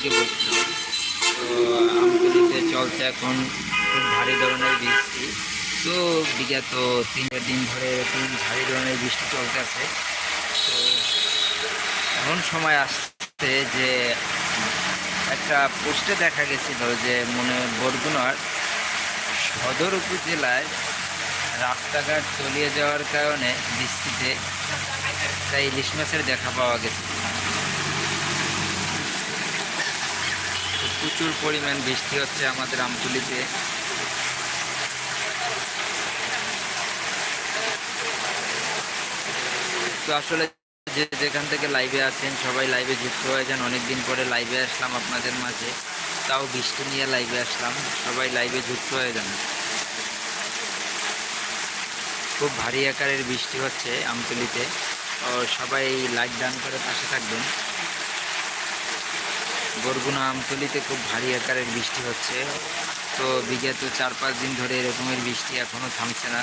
তো চলছে এখন খুব ভারী ধরনের বৃষ্টি। তো বিগত তিন চার দিন ধরে এরকম ভারী ধরনের বৃষ্টি চলতেছে। তো এমন সময় আসছে যে একটা পোস্টে দেখা গেছিল যে মনে বরগুনার সদর উপজেলায় রাস্তাঘাট তলিয়ে যাওয়ার কারণে বৃষ্টিতে তাই ইলিশ মাছের দেখা পাওয়া গেছে। প্রচুর পরিমাণ বৃষ্টি হচ্ছে আমাদের আমতুলিতে। তো আসলে যে যেখান থেকে লাইভে আছেন, সবাই লাইভে যুক্ত হয়ে যান। অনেকদিন পরে লাইভে আসলাম আপনাদের মাঝে। তাও বৃষ্টি নিয়ে লাইভে আসলাম। সবাই লাইভে যুক্ত হয়ে যান। খুব ভারী আকারের বৃষ্টি হচ্ছে আমতলিতে। সবাই লাইক ডান করে পাশে থাকবেন। বরগুনা আমতলিতে খুব ভারী আকারের বৃষ্টি হচ্ছে। তো বিগত চার পাঁচ দিন ধরে এরকমের বৃষ্টি এখনও থামছে না।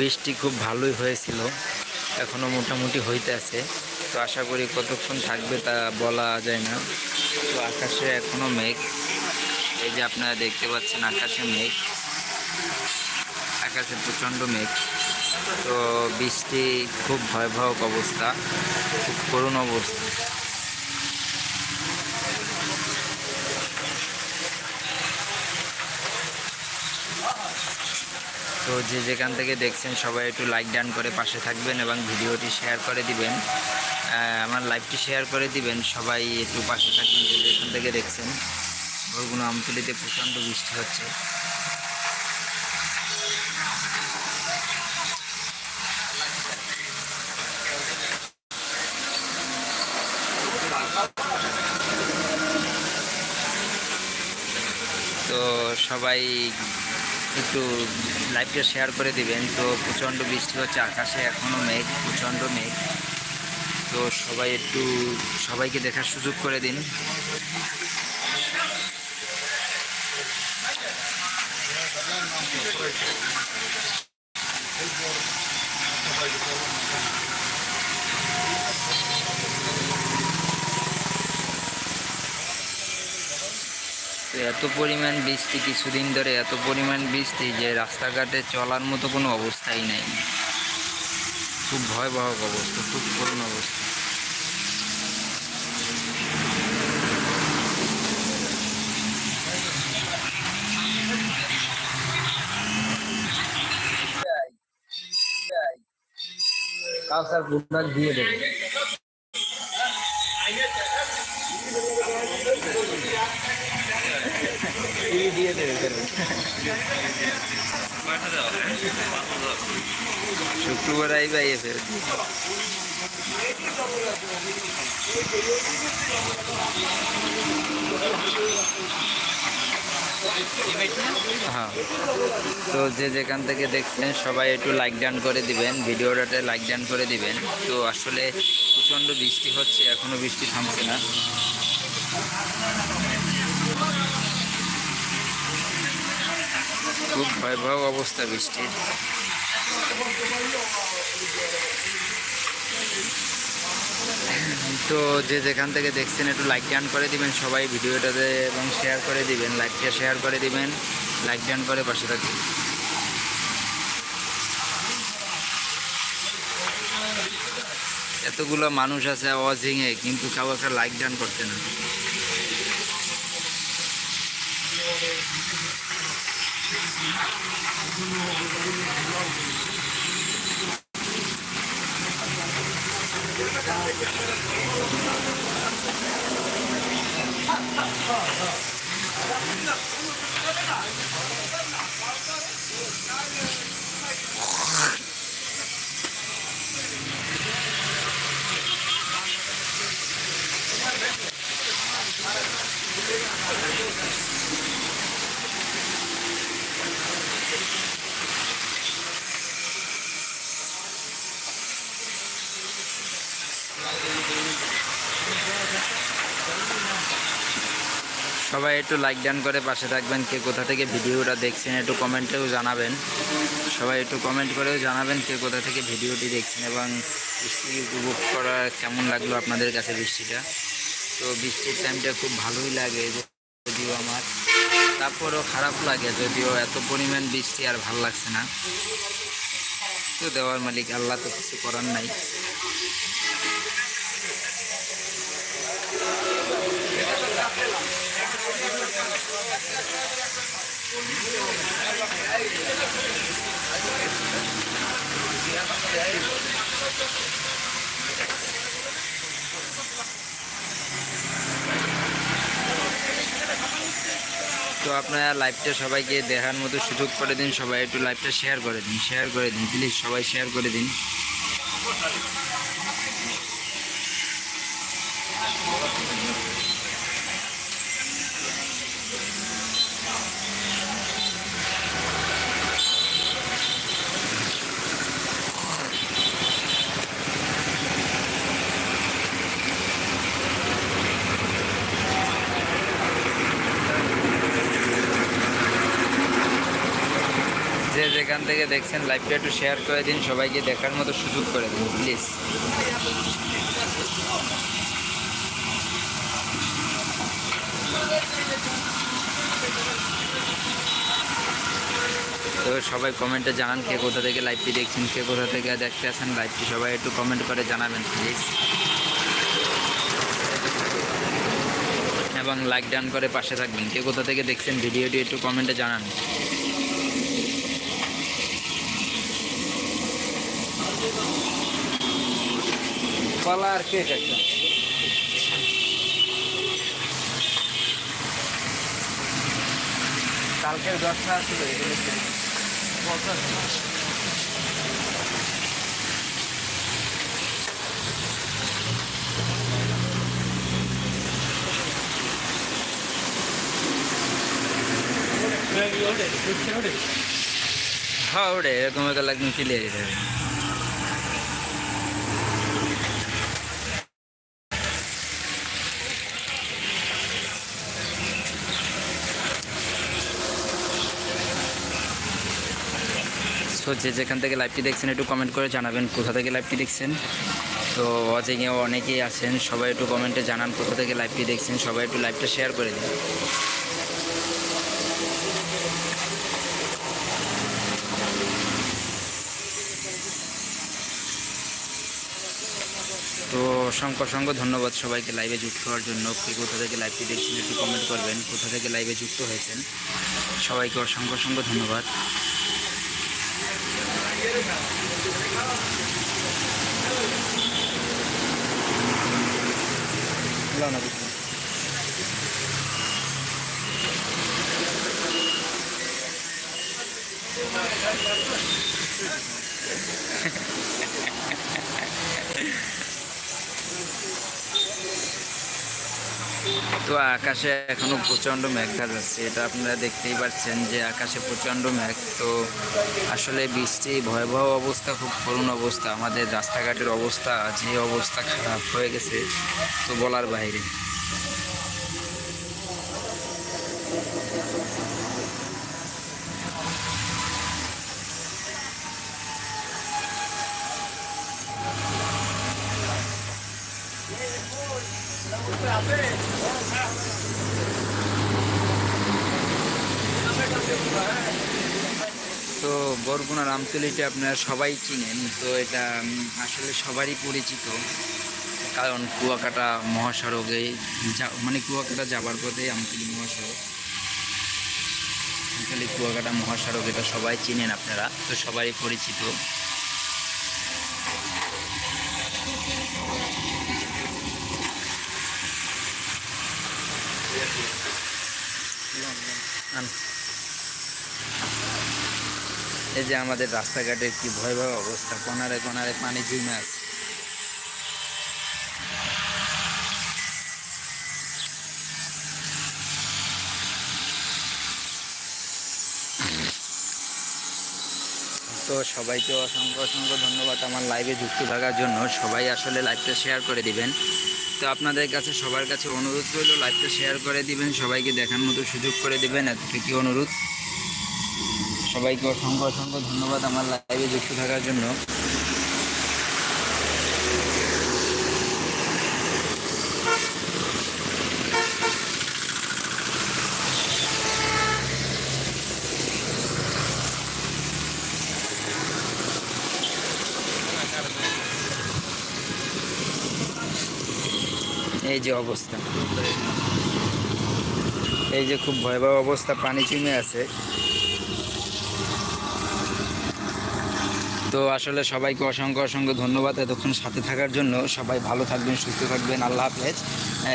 বৃষ্টি খুব ভালোই হয়েছিল। এখনও মোটামুটি হইতে আছে। তো আশা করি কতক্ষণ থাকবে তা বলা যায় না। তো আকাশে এখনও মেঘ। এই যে আপনারা দেখতে পাচ্ছেন আকাশে মেঘ। আকাশে প্রচণ্ড মেঘ। তো বৃষ্টি খুব ভয়াবহ অবস্থা। খুব করুণ অবস্থা। তো যে যেখান থেকে দেখছেন সবাই একটু লাইক ডান করে পাশে থাকবেন এবং ভিডিওটি শেয়ার করে দিবেন। আমার লাইভটি শেয়ার করে দিবেন। সবাই একটু পাশে থাকবেন যে যেখান থেকে দেখছেন। ওগুলো আমতলিতে প্রচণ্ড বৃষ্টি হচ্ছে। তো সবাই একটু লাইভটা শেয়ার করে দিবেন। তো প্রচণ্ড বৃষ্টি হচ্ছে, আকাশে এখনও মেঘ, প্রচণ্ড মেঘ। তো সবাই একটু সবাইকে দেখার সুযোগ করে দিন। এত পরিমাণ বৃষ্টি কিছুদিন ধরে, এত পরিমাণ বৃষ্টি যে রাস্তাঘাটে চলার মতো কোনো অবস্থাই নেই। খুব ভয়াবহ অবস্থা, খুব করুণ অবস্থা। কাউসার বুকনাক দিয়ে দেবে শুক্রবার আইবা ইয়ে ফেরত হ্যাঁ। তো যে যেখান থেকে দেখছেন, সবাই একটু লাইক ডান করে দিবেন, ভিডিওটাতে লাইক ডান করে দিবেন। তো আসলে প্রচণ্ড বৃষ্টি হচ্ছে, এখনও বৃষ্টি থামছে না। খুব ভয়াবহ অবস্থা বৃষ্টির তো যে যেখান থেকে দেখছেন, একটু লাইক ডান করে দিবেন সবাই ভিডিওটাতে এবং শেয়ার করে দিবেন। লাইকটা শেয়ার করে দিবেন লাইক ডান করে পাশে থাকবেন। এতগুলো মানুষ আছে অজিংয়ে, কিন্তু কেউ একটা লাইক ডান করছে না। Oh, no. সবাই একটু লাইক ডান করে পাশে থাকবেন। কে কোথা থেকে ভিডিওটা দেখছেন একটু কমেন্টেও জানাবেন। সবাই একটু কমেন্ট করেও জানাবেন কে কোথা থেকে ভিডিওটি দেখছেন এবং বৃষ্টি উপভোগ করা কেমন লাগল আপনাদের কাছে বৃষ্টিটা? তো বৃষ্টির টাইমটা খুব ভালোই লাগে যদিও আমার। তারপরেও খারাপ লাগে যদিও এত পরিমাণ বৃষ্টি আর ভালো লাগছে না। তো দেওয়ার মালিক আল্লাহ তো কিছু করার নাই। তো আপনারা লাইভটা সবাইকে দেখার মতো সুযোগ করে দিন, সবাই একটু লাইভটা শেয়ার করে দিন শেয়ার করে দিন প্লিজ সবাই শেয়ার করে দিন যে যেখান থেকে দেখছেন লাইভটা একটু শেয়ার করে দিন, সবাইকে দেখার মতো সুযোগ করে দিন প্লিজ তো সবাই কমেন্টে জানান কে কোথা থেকে লাইভটি দেখছেন, কে কোথা থেকে দেখতে আসেন লাইভটি সবাই একটু কমেন্ট করে জানাবেন প্লিজ এবং লাইক ডান করে পাশে থাকবেন। কে কোথা থেকে দেখছেন, ভিডিওটি একটু কমেন্টে জানান। কলা আর কেক একটা। কালকের দশটা ছিল এগুলো হ্যাঁ ওটা এরকম একটা লাগবে ক্লিয়ার সো যে যেখান থেকে লাইভটি দেখছেন, একটু কমেন্ট করে জানাবেন কোথা থেকে লাইভটি দেখছেন। তো অজেঙেও অনেকেই আছেন, সবাই একটু কমেন্টে জানান কোথা থেকে লাইভটি দেখছেন, সবাই একটু লাইভটা শেয়ার করে দিন। তো অসংখ্য অসংখ্য ধন্যবাদ সবাইকে লাইভে যুক্ত হওয়ার জন্য। কে কোথা থেকে লাইভটি দেখছেন, একটু কমেন্ট করবেন, কোথা থেকে লাইভে যুক্ত হয়েছেন। সবাইকে অসংখ্য অসংখ্য ধন্যবাদ। Lá na vitrine. Ha ha ha ha. তো আকাশে এখনও প্রচণ্ড মেঘ যাচ্ছে এটা আপনারা দেখতেই পাচ্ছেন যে আকাশে প্রচণ্ড মেঘ। তো আসলে বৃষ্টি, ভয়াবহ অবস্থা, খুব করুণ অবস্থা। আমাদের রাস্তাঘাটের অবস্থা, যে অবস্থা খারাপ হয়ে গেছে, তো বলার বাইরে। তো বরগুনা রামতলিটা আপনারা সবাই চিনেন, তো এটা আসলে সবারই পরিচিত কারণ কুয়াকাটা মহাসড়কে মানে কুয়াকাটা যাবার পথে আমতলি মহাসড়ক আমতলি কুয়াকাটা মহাসড়ক, এটা সবাই চিনেন আপনারা, তো সবারই পরিচিত আন। এই যে আমাদের রাস্তাঘাটের কি ভয়াবহ অবস্থা, কোনারে কোনারে পানি জমে আছে। তো সবাইকে অসংখ্য অসংখ্য ধন্যবাদ আমার লাইভে যুক্ত থাকার জন্য। সবাই আসলে লাইভটা শেয়ার করে দিবেন। তো আপনাদের কাছে, সবার কাছে অনুরোধ রইল লাইভটা শেয়ার করে দিবেন, সবাইকে দেখার মতো সুযোগ করে দিবেন। এতটুকু অনুরোধ। সবাইকে অসংখ্য অসংখ্য ধন্যবাদ আমার লাইভে যুক্ত থাকার জন্য। এই যে অবস্থা। এই যে খুব ভয়াবহ অবস্থা, পানি চুমে আছে। তো আসলে সবাইকে অসংখ্য অসংখ্য ধন্যবাদ এতক্ষণ সাথে থাকার জন্য। সবাই ভালো থাকবেন, সুস্থ থাকবেন, আল্লাহ হাফেজ।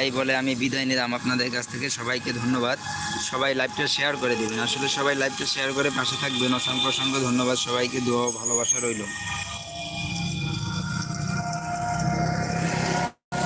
এই বলে আমি বিদায় নিলাম আপনাদের কাছ থেকে, সবাইকে ধন্যবাদ। সবাই লাইভটা শেয়ার করে দেবেন। আসলে সবাই লাইভটা শেয়ার করে পাশে থাকবেন। অসংখ্য অসংখ্য ধন্যবাদ। সবাইকে দোয়া ভালোবাসা রইল।